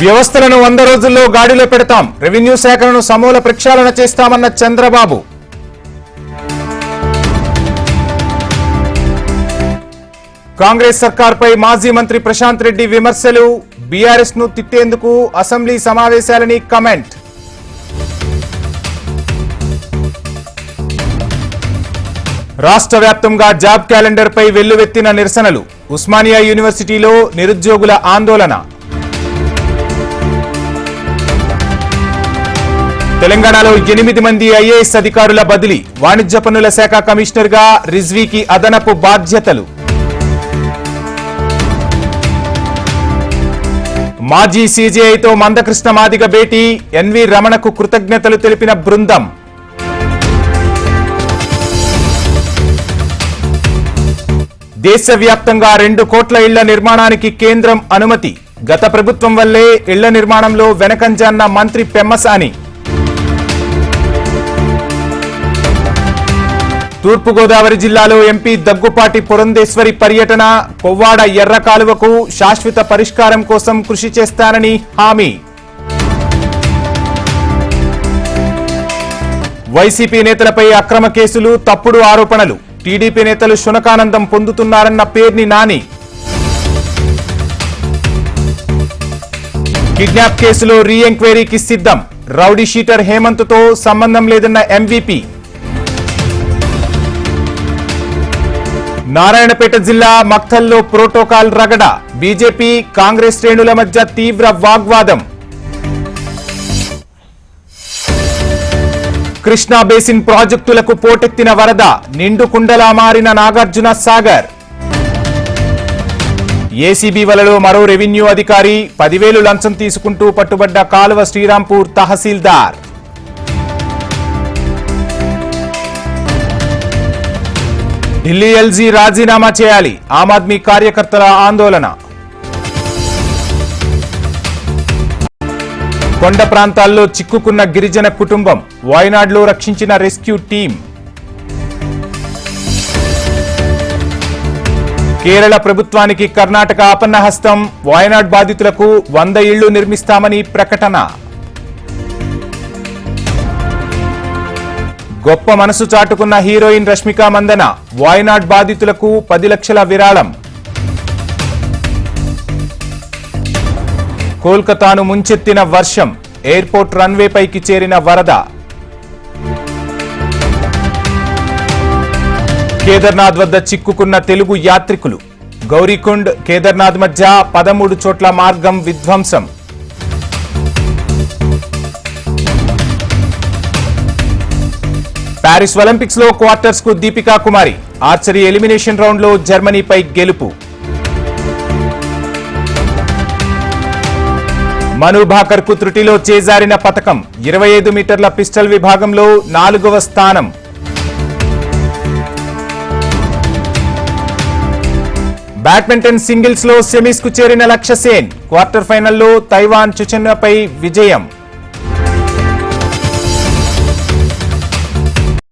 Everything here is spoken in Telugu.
వ్యవస్థలను వంద రోజుల్లో గాడిలో పెడతాం. రెవెన్యూ శాఖలను సమూల ప్రక్షాళన చేస్తామన్న చంద్రబాబు. కాంగ్రెస్ సర్కార్పై మాజీ మంత్రి ప్రశాంత్ రెడ్డి విమర్శలు. బీఆర్ఎస్ను తిట్టేందుకు అసెంబ్లీ సమావేశాలని కమెంట్. రాష్ట్ర వ్యాప్తంగా జాబ్ క్యాలెండర్పై వెల్లువెత్తిన నిరసనలు. ఉస్మానియా యూనివర్సిటీలో నిరుద్యోగుల ఆందోళన. తెలంగాణలో ఎనిమిది మంది ఐఏఎస్ అధికారుల బదిలీ. వాణిజ్య పన్నుల శాఖ కమిషనర్గా రిజ్వీకి అదనపు బాధ్యతలు. మాజీ సీజీఐతో మందకృష్ణ మాదిగ భేటీ. ఎన్వి రమణకు కృతజ్ఞతలు తెలిపిన బృందం. దేశవ్యాప్తంగా రెండు కోట్ల ఇళ్ళ నిర్మాణానికి కేంద్రం అనుమతి. గత ప్రభుత్వం వల్లే ఇళ్ళ నిర్మాణంలో వెనకంజాన్న మంత్రి పెమ్మసాని. తూర్పుగోదావరి జిల్లాలో ఎంపీ దగ్గుపాటి పురంధేశ్వరి పర్యటన కొవ్వాడ ఎర్ర కాలువకు శాశ్వత పరిష్కారం కోసం కృషి చేస్తానని హామీ. వైసీపీ నేతలపై అక్రమ కేసులు తప్పుడు ఆరోపణలు. టీడీపీ నేతలు శునకానందం పొందుతున్నారన్న పేర్ని నాని. కిడ్నాప్ కేసులో రీఎంక్వైరీకి సిద్ధం. రౌడీ షీటర్ హేమంత్తో సంబంధం లేదన్న ఎంవీపీ. నారాయణపేట జిల్లా మక్తల్లో ప్రోటోకాల్ రగడ. బీజేపీ కాంగ్రెస్ శ్రేణుల మధ్య తీవ్ర వాగ్వాదం. కృష్ణా బేసిన్ ప్రాజెక్టులకు పోటెత్తిన వరద. నిండు కుండలా మారిన నాగార్జున సాగర్. ఏసీబీ వలలో మరో రెవెన్యూ అధికారి పదివేలు లంచం తీసుకుంటూ పట్టుబడ్డ కాలువ శ్రీరాంపూర్ తహసీల్దార్. ఢిల్లీ ఎల్జీ రాజీనామా చేయాలి. ఆమ్ ఆద్మీ కార్యకర్తల ఆందోళన. కొండ ప్రాంతాల్లో చిక్కుకున్న గిరిజన కుటుంబం వాయనాడ్లో రక్షించిన రెస్క్యూ టీం. కేరళ ప్రభుత్వానికి కర్ణాటక ఆపన్నహస్తం వాయనాడ్ బాధితులకు వంద ఇళ్ళు నిర్మిస్తామని ప్రకటన. గొప్ప మనసు చాటుకున్న హీరోయిన్ రష్మిక మందన వాయనాడ్ బాధితులకు పది లక్షల విరాళం. కోల్కతాను ముంచెత్తిన వర్షం ఎయిర్పోర్ట్ రన్వేపైకి చేరిన వరద. కేదార్నాథ్ వద్ద చిక్కుకున్న తెలుగు యాత్రికులు. గౌరీకుండ్ కేదార్నాథ్ మధ్య పదమూడు చోట్ల మార్గం విధ్వంసం. ప్యారిస్ ఒలింపిక్స్లో క్వార్టర్స్కు దీపికా కుమారి. ఆర్చరీ ఎలిమినేషన్ రౌండ్లో జర్మనీపై గెలుపు. మను భాకర్కు త్రుటిలో చేజారిన పథకం ఇరవై ఐదు మీటర్ల పిస్టల్ విభాగంలో నాలుగవ స్థానం. బ్యాడ్మింటన్ సింగిల్స్లో సెమీస్కు చేరిన లక్ష్య సేన్ క్వార్టర్ ఫైనల్లో తైవాన్ చుచెన్నపై విజయం.